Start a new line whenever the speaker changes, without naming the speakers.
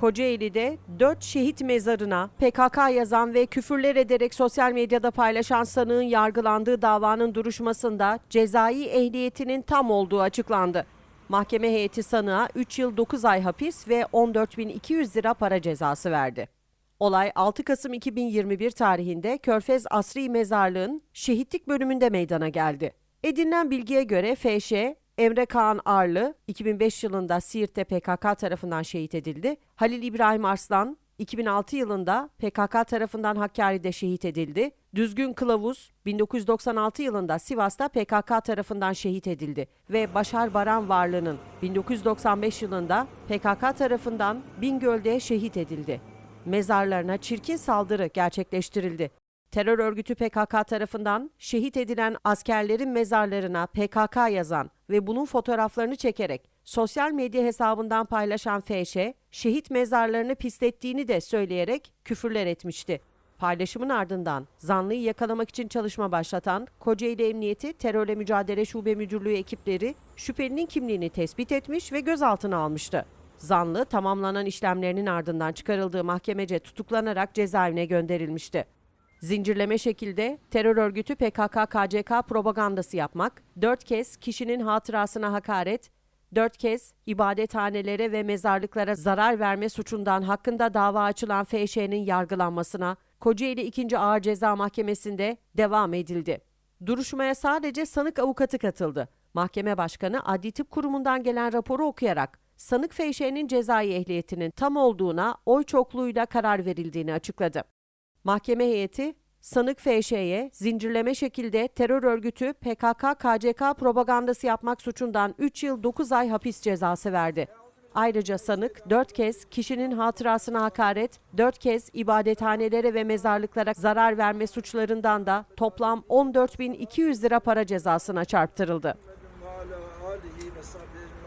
Kocaeli'de 4 şehit mezarına PKK yazan ve küfürler ederek sosyal medyada paylaşan sanığın yargılandığı davanın duruşmasında cezai ehliyetinin tam olduğu açıklandı. Mahkeme heyeti sanığa 3 yıl 9 ay hapis ve 14.200 lira para cezası verdi. Olay 6 Kasım 2021 tarihinde Körfez Asri Mezarlığı'nın şehitlik bölümünde meydana geldi. Edinilen bilgiye göre FŞ, Emre Kaan Arlı 2005 yılında Siirt'te PKK tarafından şehit edildi. Halil İbrahim Arslan 2006 yılında PKK tarafından Hakkari'de şehit edildi. Düzgün Kılavuz 1996 yılında Sivas'ta PKK tarafından şehit edildi ve Başar Baran Varlı'nın 1995 yılında PKK tarafından Bingöl'de şehit edildi. Mezarlarına çirkin saldırı gerçekleştirildi. Terör örgütü PKK tarafından şehit edilen askerlerin mezarlarına PKK yazan ve bunun fotoğraflarını çekerek sosyal medya hesabından paylaşan FŞ, şehit mezarlarını pislettiğini de söyleyerek küfürler etmişti. Paylaşımın ardından zanlıyı yakalamak için çalışma başlatan Kocaeli Emniyeti Terörle Mücadele Şube Müdürlüğü ekipleri şüphelinin kimliğini tespit etmiş ve gözaltına almıştı. Zanlı tamamlanan işlemlerinin ardından çıkarıldığı mahkemece tutuklanarak cezaevine gönderilmişti. Zincirleme şekilde terör örgütü PKK-KCK propagandası yapmak, dört kez kişinin hatırasına hakaret, dört kez ibadethanelere ve mezarlıklara zarar verme suçundan hakkında dava açılan FŞ'nin yargılanmasına Kocaeli 2. Ağır Ceza Mahkemesi'nde devam edildi. Duruşmaya sadece sanık avukatı katıldı. Mahkeme Başkanı Adli Tıp Kurumu'ndan gelen raporu okuyarak sanık FŞ'nin cezai ehliyetinin tam olduğuna oy çokluğuyla karar verildiğini açıkladı. Mahkeme heyeti sanık FŞ'ye zincirleme şekilde terör örgütü PKK-KCK propagandası yapmak suçundan 3 yıl 9 ay hapis cezası verdi. Ayrıca sanık 4 kez kişinin hatırasına hakaret, 4 kez ibadethanelere ve mezarlıklara zarar verme suçlarından da toplam 14.200 lira para cezasına çarptırıldı.